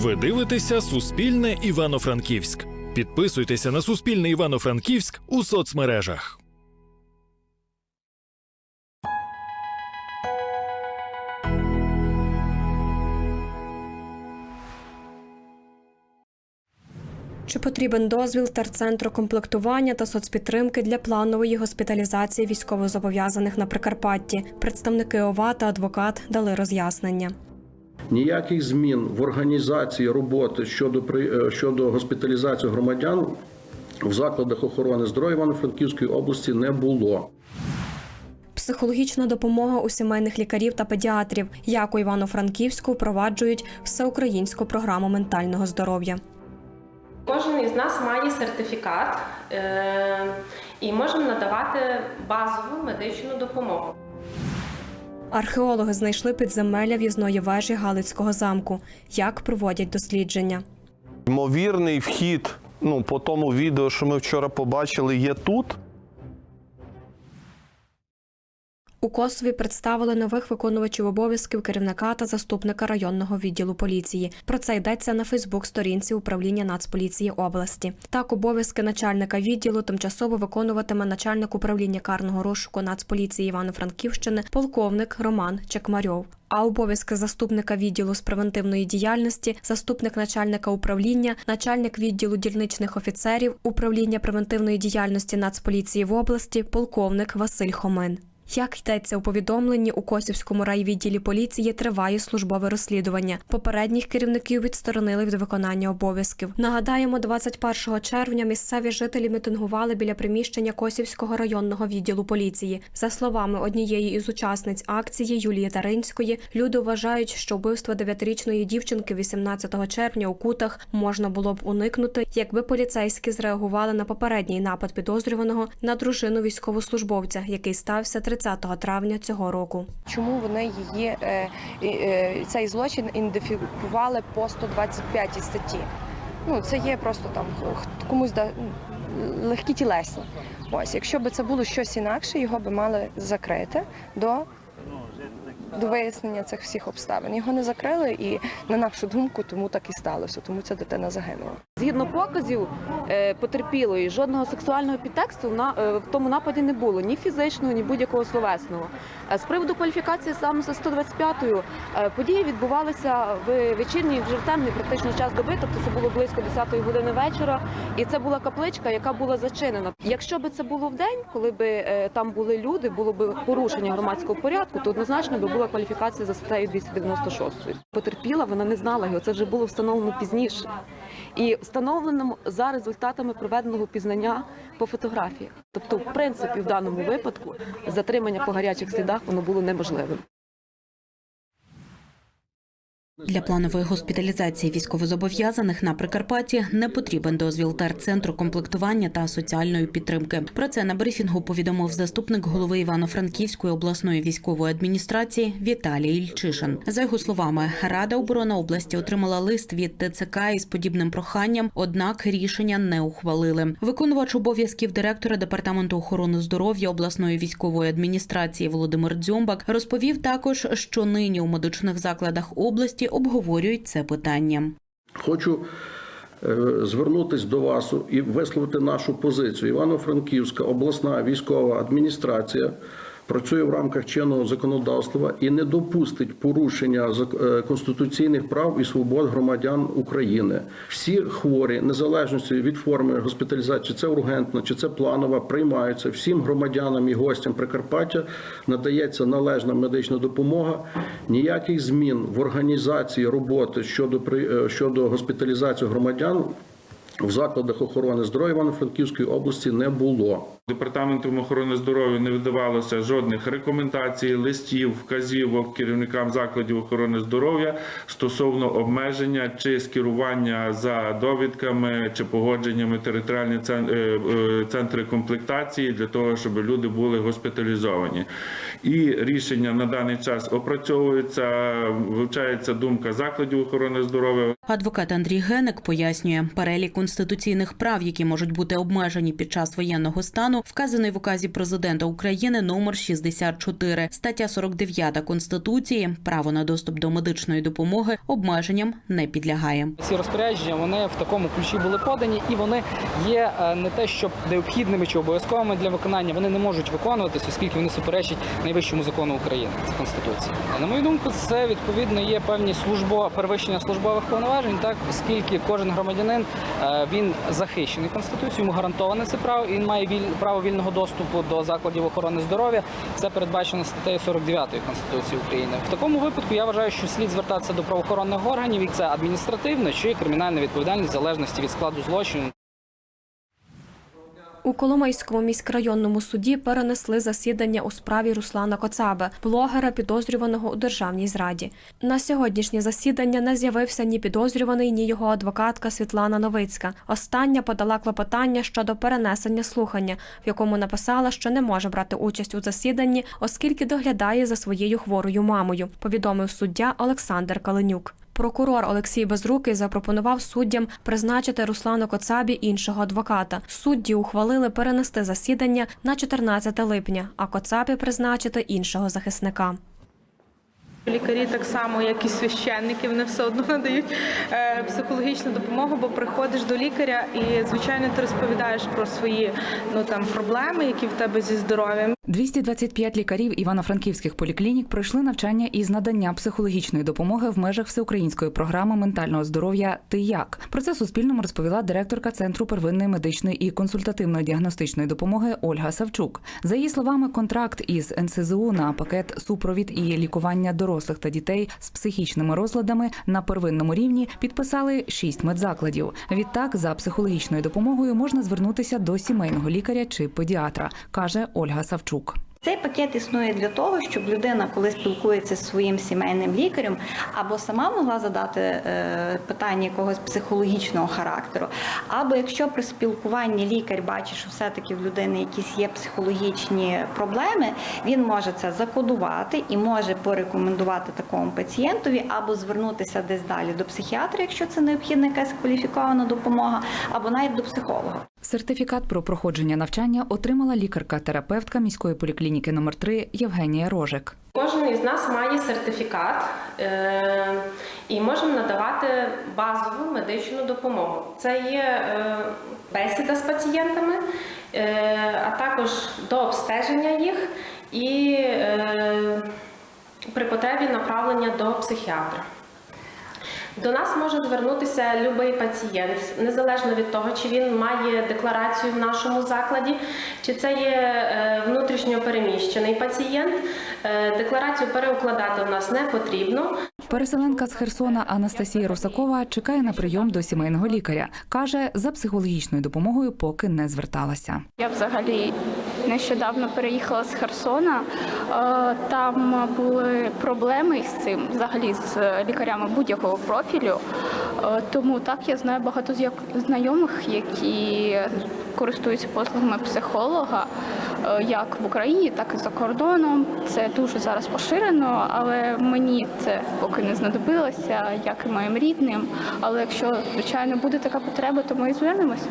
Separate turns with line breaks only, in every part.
Ви дивитеся Суспільне Івано-Франківськ. Підписуйтеся на Суспільне Івано-Франківськ у соцмережах.
Чи потрібен дозвіл терцентру комплектування та соцпідтримки для планової госпіталізації військовозобов'язаних на Прикарпатті? Представники ОВА та адвокат дали роз'яснення.
Ніяких змін в організації роботи щодо е, щодо госпіталізації громадян в закладах охорони здоров'я Івано-Франківської області не було.
Психологічна допомога у сімейних лікарів та педіатрів, як у Івано-Франківську впроваджують всеукраїнську програму ментального здоров'я.
Кожен із нас має сертифікат е- і можемо надавати базову медичну допомогу.
Археологи знайшли підземелля в'їзної вежі Галицького замку. Як проводять дослідження?
Ймовірний вхід, ну, по тому відео, що ми вчора побачили, є тут.
У Косові представили нових виконувачів обов'язків керівника та заступника районного відділу поліції. Про це йдеться на Фейсбук-сторінці управління Нацполіції області. Так, обов'язки начальника відділу тимчасово виконуватиме начальник управління карного розшуку Нацполіції Івано-Франківщини, полковник Роман Чекмарьов. А обов'язки заступника відділу з превентивної діяльності, заступник начальника управління, начальник відділу дільничних офіцерів управління превентивної діяльності Нацполіції в області, полковник Василь Хомин. Як йдеться у повідомленні у Косівському райвідділі поліції триває службове розслідування. Попередніх керівників відсторонили від виконання обов'язків. Нагадаємо, 21 червня місцеві жителі мітингували біля приміщення Косівського районного відділу поліції. За словами однієї із учасниць акції Юлії Таринської, люди вважають, що вбивство дев'ятирічної дівчинки 18 червня у кутах можна було б уникнути, якби поліцейські зреагували на попередній напад підозрюваного на дружину військовослужбовця, який стався 30 травня цього року.
чому вони її е, е, цей злочин ідентифікували по 125 статті. Ну це є просто там комусь да, легкі тілесні. Ось, якщо б це було щось інакше, його би мали закрити до. До вияснення цих всіх обставин його не закрили, і на нашу думку, тому так і сталося. Тому ця дитина загинула.
Згідно показів е, потерпілої, жодного сексуального підтексту на е, в тому нападі не було ні фізичного, ні будь-якого словесного. Е, З приводу кваліфікації саме за 125-ю е, події відбувалися в вечірній вже в темний практично час доби, тобто це було близько 10-ї години вечора, і це була капличка, яка була зачинена. Якщо би це було в день, коли е, там були люди, було б порушення громадського порядку, то однозначно би була кваліфікація за статтею 296. Потерпіла, вона не знала його. Це вже було встановлено пізніше. І встановлено за результатами проведеного пізнання по фотографіях. Тобто, в принципі, в даному випадку затримання по гарячих слідах воно було неможливим.
Для планової госпіталізації військовозобов'язаних на Прикарпатті не потрібен дозвіл терцентру комплектування та соціальної підтримки. Про це на брифінгу повідомив заступник голови Івано-Франківської обласної військової адміністрації Віталій Ільчишин. За його словами, Рада оборони області отримала лист від ТЦК із подібним проханням, однак рішення не ухвалили. Виконувач обов'язків директора департаменту охорони здоров'я обласної військової адміністрації Володимир Дзьомбак розповів також, що нині у медичних закладах області обговорюють це питання.
Хочу звернутись звернутися до вас і висловити нашу позицію. Івано-Франківська обласна військова адміністрація працює в рамках чинного законодавства і не допустить порушення е, конституційних прав і свобод громадян України. Всі хворі, незалежності від форми госпіталізації, це ургентна, чи це планова, приймаються всім громадянам і гостям Прикарпаття надається належна медична допомога. Ніяких змін в організації роботи щодо е, щодо госпіталізації громадян в закладах охорони здоров'я Івано-Франківської області не було.
Департаментом охорони здоров'я не видавалося жодних рекомендацій, листів, вказівок керівникам закладів охорони здоров'я стосовно обмеження чи скерування за довідками чи погодженнями територіальні е, е, центри комплектації для того, щоб люди були госпіталізовані. І рішення на даний час опрацьовується, вивчається думка закладів охорони здоров'я.
Адвокат Андрій Генек пояснює, перелік конституційних прав, які можуть бути обмежені під час воєнного стану, вказаний в указі президента України номер 64, стаття 49 Конституції. Право на доступ до медичної допомоги обмеженням не підлягає.
Ці розпорядження вони в такому ключі були подані, і вони є е, не те, щоб необхідними чи обов'язковими для виконання. Вони не можуть виконуватися, оскільки вони суперечать найвищому закону України. Це конституція. На мою думку, це відповідно є певні службо перевищення службових повноважень, так оскільки кожен громадянин е, він захищений конституцією, йому гарантоване це право. і Він має віль... право вільного доступу до закладів охорони здоров'я. Це передбачено статтею 49 Конституції України. В такому випадку я вважаю, що слід звертатися до правоохоронних органів, і це адміністративна чи кримінальна відповідальність в залежності від складу злочину.
У Коломийському міськрайонному суді перенесли засідання у справі Руслана Коцаби, блогера, підозрюваного у державній зраді. На сьогоднішнє засідання не з'явився ні підозрюваний, ні його адвокатка Світлана Новицька. Остання подала клопотання щодо перенесення слухання, в якому написала, що не може брати участь у засіданні, оскільки доглядає за своєю хворою мамою. Повідомив суддя Олександр Каленюк. Прокурор Олексій Безрукий запропонував суддям призначити Руслану Коцабі іншого адвоката. Судді ухвалили перенести засідання на 14 липня, а Коцабі призначити іншого захисника.
Лікарі так само, як і священники, вони все одно надають е, психологічну допомогу, бо приходиш до лікаря і, звичайно, ти розповідаєш про свої ну там проблеми, які в тебе зі здоров'ям.
225 лікарів івано-франківських поліклінік пройшли навчання із надання психологічної допомоги в межах всеукраїнської програми ментального здоров'я Ти як про це Суспільному розповіла директорка центру первинної медичної і консультативної діагностичної допомоги Ольга Савчук. За її словами, контракт із НСЗУ на пакет супровід і лікування дорослих та дітей з психічними розладами на первинному рівні підписали шість медзакладів. Відтак, за психологічною допомогою можна звернутися до сімейного лікаря чи педіатра, каже Ольга Савчук.
Цей пакет існує для того, щоб людина, коли спілкується зі своїм сімейним лікарем, або сама могла задати е, питання якогось психологічного характеру, або якщо при спілкуванні лікар бачить, що все-таки в людини якісь є психологічні проблеми, він може це закодувати і може порекомендувати такому пацієнтові, або звернутися десь далі до психіатра, якщо це необхідна якась кваліфікована допомога, або навіть до психолога.
Сертифікат про проходження навчання отримала лікарка-терапевтка міської поліклініки номер 3 Євгенія Рожик.
Кожен із нас має сертифікат е, і можемо надавати базову медичну допомогу. Це є е, бесіда з пацієнтами, е, а також до обстеження їх і при потребі направлення до психіатра. До нас може звернутися будь-який пацієнт, незалежно від того, чи він має декларацію в нашому закладі, чи це є е, внутрішньо переміщений пацієнт. Е, Декларацію переукладати у нас не потрібно.
Переселенка з Херсона Анастасія Русакова чекає на прийом до сімейного лікаря. каже, за психологічною допомогою поки не зверталася.
Я взагалі нещодавно переїхала з Херсона. Е, Там були проблеми з цим, взагалі з лікарями будь-якого профілю. Е, Тому так я знаю багато знайомих, які користуються послугами психолога, е, як в Україні, так і за кордоном. Це дуже зараз поширено, але мені це поки не знадобилося, як і моїм рідним. Але якщо звичайно буде така потреба, то ми звернемося.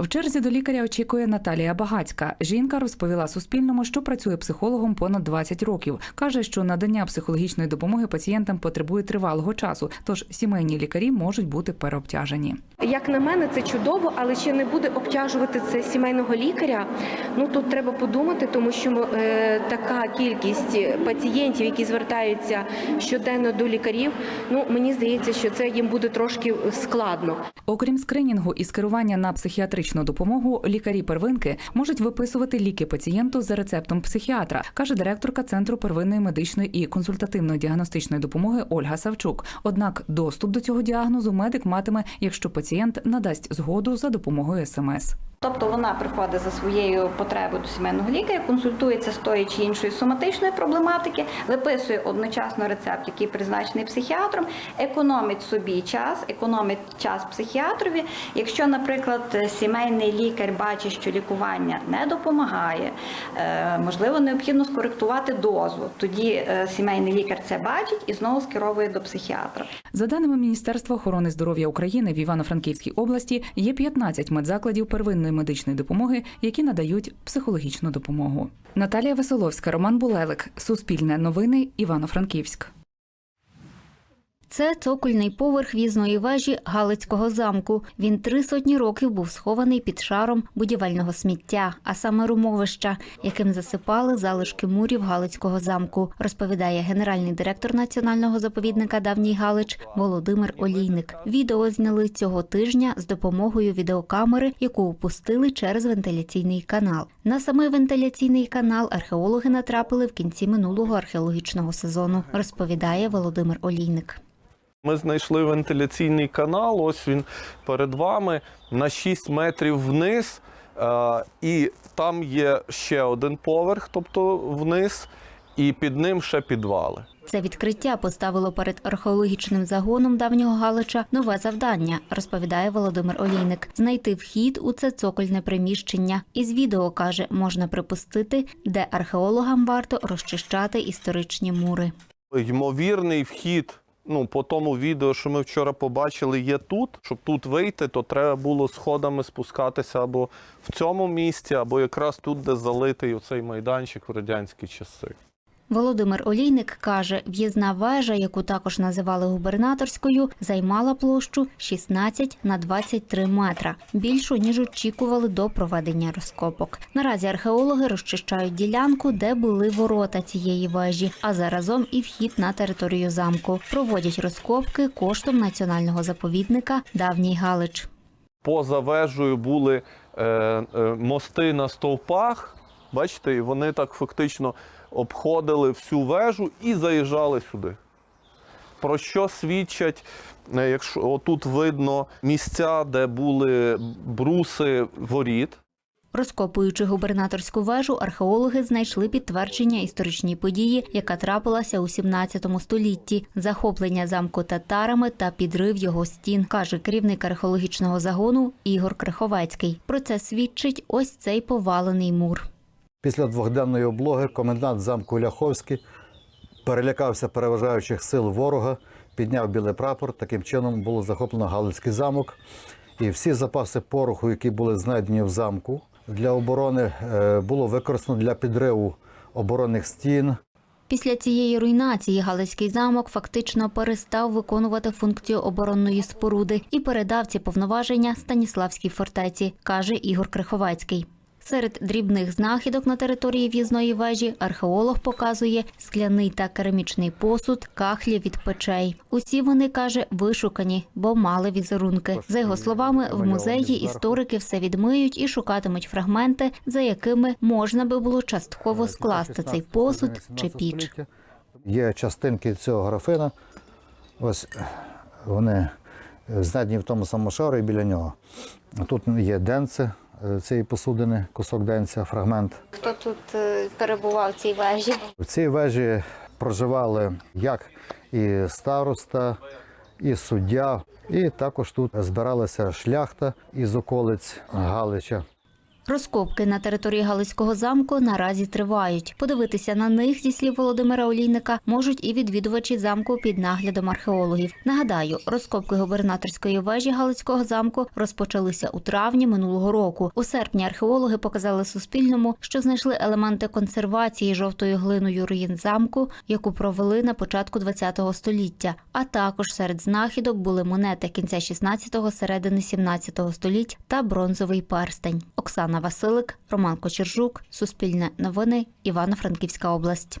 В черзі до лікаря очікує Наталія Багацька. Жінка розповіла Суспільному, що працює психологом понад 20 років. каже, що надання психологічної допомоги пацієнтам потребує тривалого часу, тож сімейні лікарі можуть бути переобтяжені.
Як на мене, це чудово, але чи не буде обтяжувати це сімейного лікаря? Ну тут треба подумати, тому що е, така кількість пацієнтів, які звертаються щоденно до лікарів. Ну мені здається, що це їм буде трошки складно.
Окрім скринінгу і скерування на психіатричну допомогу, лікарі первинки можуть виписувати ліки пацієнту за рецептом психіатра, каже директорка центру первинної медичної і консультативної діагностичної допомоги Ольга Савчук. Однак доступ до цього діагнозу медик матиме, якщо пацієнт надасть згоду за допомогою смс.
Тобто вона приходить за своєю потребою до сімейного лікаря, консультується з тої чи іншої соматичної проблематики, виписує одночасно рецепт, який призначений психіатром, економить собі час, економить час психіатрові. Якщо, наприклад, сімейний лікар бачить, що лікування не допомагає, е, можливо, необхідно скоректувати дозу. Тоді е, сімейний лікар це бачить і знову скеровує до психіатра.
За даними Міністерства охорони здоров'я України в Івано-Франківській області є 15 медзакладів первинної медичної допомоги, які надають психологічну допомогу. Наталія Веселовська, Роман Булелик, Суспільне новини, Івано-Франківськ.
Це цокольний поверх в'їзної вежі Галицького замку. Він три сотні років був схований під шаром будівельного сміття, а саме румовища, яким засипали залишки мурів Галицького замку, розповідає генеральний директор національного заповідника Давній Галич Володимир Олійник. Відео зняли цього тижня з допомогою відеокамери, яку опустили через вентиляційний канал. На самий вентиляційний канал археологи натрапили в кінці минулого археологічного сезону, розповідає Володимир Олійник.
Ми знайшли вентиляційний канал, ось він перед вами на 6 метрів вниз. Е, І там є ще один поверх, тобто вниз, і під ним ще підвали.
Це відкриття поставило перед археологічним загоном давнього Галича нове завдання, розповідає Володимир Олійник. Знайти вхід у це цокольне приміщення. Із відео каже, можна припустити, де археологам варто розчищати історичні мури.
Ймовірний вхід. Ну, по тому відео, що ми вчора побачили, є тут. Щоб тут вийти, то треба було сходами спускатися або в цьому місці, або якраз тут, де залитий оцей майданчик в радянські часи.
Володимир Олійник каже, в'їзна вежа, яку також називали губернаторською, займала площу 16 на 23 метра, більшу ніж очікували до проведення розкопок. Наразі археологи розчищають ділянку, де були ворота цієї вежі, а заразом і вхід на територію замку. Проводять розкопки коштом національного заповідника Давній Галич.
Поза вежею були е, е, мости на стовпах. Бачите, і вони так фактично обходили всю вежу і заїжджали сюди. Про що свідчать, е, якщо отут видно місця, де були бруси воріт.
Розкопуючи губернаторську вежу, археологи знайшли підтвердження історичній події, яка трапилася у 17 столітті: захоплення замку татарами та підрив його стін, каже керівник археологічного загону Ігор Криховецький. Про це свідчить ось цей повалений мур.
Після двохденної облоги комендант замку Ляховський перелякався переважаючих сил ворога, підняв білий прапор. Таким чином було захоплено Галицький замок. І всі запаси пороху, які були знайдені в замку для оборони, е, було використано для підриву оборонних стін.
Після цієї руйнації Галицький замок фактично перестав виконувати функцію оборонної споруди і передав ці повноваження Станіславській фортеці, каже Ігор Криховецький. Серед дрібних знахідок на території в'їзної вежі археолог показує скляний та керамічний посуд, кахлі від печей. Усі вони каже вишукані, бо мали візерунки. За його словами, в музеї історики все відмиють і шукатимуть фрагменти, за якими можна би було частково скласти цей посуд чи піч.
Є частинки цього графина. Ось вони знайдені в тому самому шарі біля нього. Тут є денце цієї посудини, кусок денця, фрагмент.
Хто тут е, перебував в цій вежі?
В цій вежі проживали як і староста, і суддя, і також тут збиралася шляхта із околиць Галича.
Розкопки на території Галицького замку наразі тривають. Подивитися на них, зі слів Володимира Олійника, можуть і відвідувачі замку під наглядом археологів. Нагадаю, розкопки губернаторської вежі Галицького замку розпочалися у травні минулого року. У серпні археологи показали Суспільному, що знайшли елементи консервації жовтою глиною руїн замку, яку провели на початку ХХ століття. А також серед знахідок були монети кінця 16-го, середини 17-го століть та бронзовий перстень. Оксана Василик, Роман Кочержук, Суспільне новини, Івано-Франківська область.